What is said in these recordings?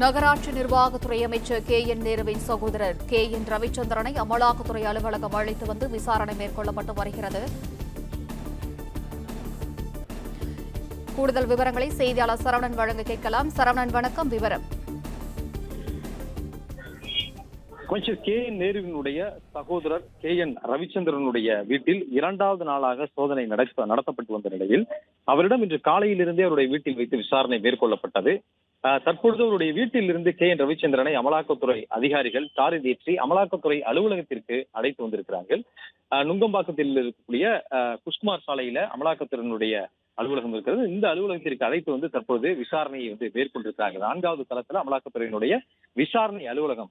நகராட்சி நிர்வாகத்துறை அமைச்சர் K N நேருவின் சகோதரர் கே என் ரவிச்சந்திரனை அமலாக்கத்துறை அலுவலகம் அழைத்து வந்து விசாரணை மேற்கொள்ளப்பட்டு வருகிறது. கூடுதல் விவரங்களை செய்தியாளர் சரவணன் வழங்க கேட்கலாம். சரவணன் வணக்கம். விவரம். அமைச்சர் கே என் நேருவினுடைய சகோதரர் கே என் ரவிச்சந்திரனுடைய வீட்டில் இரண்டாவது நாளாக சோதனை நடத்த நடத்தப்பட்டு வந்த நிலையில் அவரிடம் இன்று காலையிலிருந்தே அவருடைய வீட்டில் வைத்து விசாரணை மேற்கொள்ளப்பட்டது. ஆஹ் தற்பொழுது அவருடைய வீட்டில் இருந்து கே என் ரவிச்சந்திரனை அமலாக்கத்துறை அதிகாரிகள் தாரி தேற்றி அமலாக்கத்துறை அலுவலகத்திற்கு அழைத்து வந்திருக்கிறார்கள். நுங்கம்பாக்கத்தில் இருக்கக்கூடிய குஷ்குமார் சாலையில அமலாக்கத்துறையினுடைய அலுவலகம் இருக்கிறது. இந்த அலுவலகத்திற்கு அழைத்து வந்து தற்போது விசாரணையை வந்து மேற்கொண்டிருக்கிறார்கள். நான்காவது தளத்துல அமலாக்கத்துறையினுடைய விசாரணை அலுவலகம்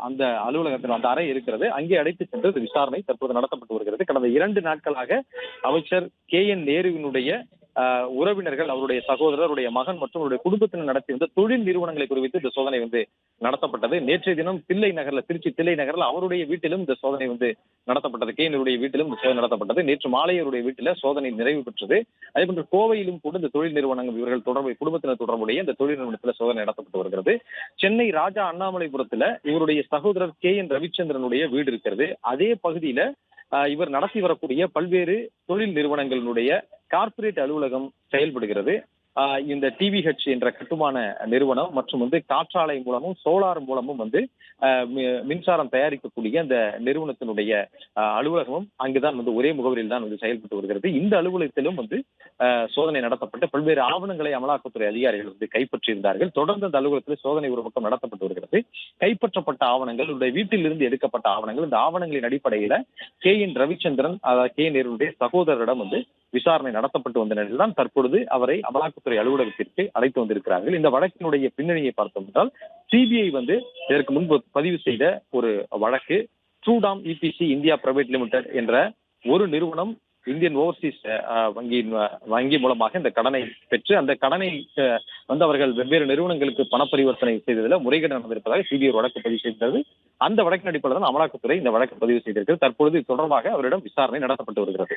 அந்த அலுவலகத்தில் அந்த அறை இருக்கிறது. அங்கே அடைத்து சென்று விசாரணை தற்போது நடத்தப்பட்டு வருகிறது. கடந்த இரண்டு நாட்களாக அமைச்சர் கே என் நேருவினுடைய ஆஹ் உறவினர்கள் அவருடைய சகோதரர் அவருடைய மகன் மற்றும் அவருடைய குடும்பத்தினர் நடத்தி வந்த தொழில் நிறுவனங்களை குறித்து இந்த சோதனை வந்து நடத்தப்பட்டது. நேற்றைய தினம் தில்லை நகர்ல திருச்சி தில்லை நகர்ல அவருடைய வீட்டிலும் இந்த சோதனை வந்து நடத்தப்பட்டது. கே என்னுடைய வீட்டிலும் இந்த சோதனை நடத்தப்பட்டது. நேற்று மாலை அவருடைய வீட்டில சோதனை நிறைவு பெற்றது. அதே போன்று கோவையிலும் கூட இந்த தொழில் நிறுவனங்கள் இவர்கள் தொடர்பு குடும்பத்தினர் தொடர்புடைய இந்த தொழில் நிறுவனத்தில் சோதனை நடத்தப்பட்டு வருகிறது. சென்னை ராஜா அண்ணாமலைபுரத்துல இவருடைய சகோதரர் கே என் ரவிச்சந்திரனுடைய வீடு இருக்கிறது. அதே பகுதியில ஆஹ், இவர் நடத்தி வரக்கூடிய பல்வேறு தொழில் நிறுவனங்களினுடைய கார்ப்பரேட் அலுவலகம் செயல்படுகிறது. இந்த டிவிஹெச் என்ற கட்டுமான நிறுவனம் மற்றும் வந்து காற்றாலை மூலமும் சோலார் மூலமும் வந்து ஆஹ், மின்சாரம் தயாரிக்கக்கூடிய அந்த நிறுவனத்தினுடைய அலுவலகமும் அங்குதான் வந்து ஒரே முகவரியில் தான் வந்து செயல்பட்டு வருகிறது. இந்த அலுவலகத்திலும் வந்து ஆஹ், சோதனை நடத்தப்பட்டு பல்வேறு ஆவணங்களை அமலாக்கத்துறை அதிகாரிகள் வந்து கைப்பற்றியிருந்தார்கள். தொடர்ந்து அந்த அலுவலகத்தில் சோதனை ஒரு பக்கம் நடத்தப்பட்டு வருகிறது. கைப்பற்றப்பட்ட ஆவணங்கள் உடைய வீட்டில் இருந்து எடுக்கப்பட்ட ஆவணங்கள் இந்த ஆவணங்களின் அடிப்படையில கே என் ரவிச்சந்திரன் அதாவது கே நேருடைய சகோதரரிடம் வந்து விசாரணை நடத்தப்பட்டு வந்த நிலையில் தான் தற்பொழுது அவரை அமலாக்கத்துறை அலுவலகத்திற்கு அழைத்து வந்திருக்கிறார்கள். இந்த வழக்கினுடைய பின்னணியை பார்த்தோம் என்றால் சிபிஐ வந்து இதற்கு முன்பு பதிவு செய்த ஒரு வழக்கு ட்ரூடாம் இபிசி இந்தியா பிரைவேட் லிமிடெட் என்ற ஒரு நிறுவனம் இந்தியன் ஓவர்சீஸ் வங்கியின் வங்கி மூலமாக இந்த கடனை பெற்று அந்த கடனை வந்து அவர்கள் வெவ்வேறு நிறுவனங்களுக்கு பண பரிவர்த்தனை செய்ததில் முறைகேடு நடந்திருப்பதாக சிபிஐ வழக்கு பதிவு செய்திருந்தது. அந்த வழக்கின் அடிப்படையில் தான் அமலாக்கத்துறை இந்த வழக்கு பதிவு செய்திருக்கிறது. தற்பொழுது தொடர்பாக அவரிடம் விசாரணை நடத்தப்பட்டு வருகிறது.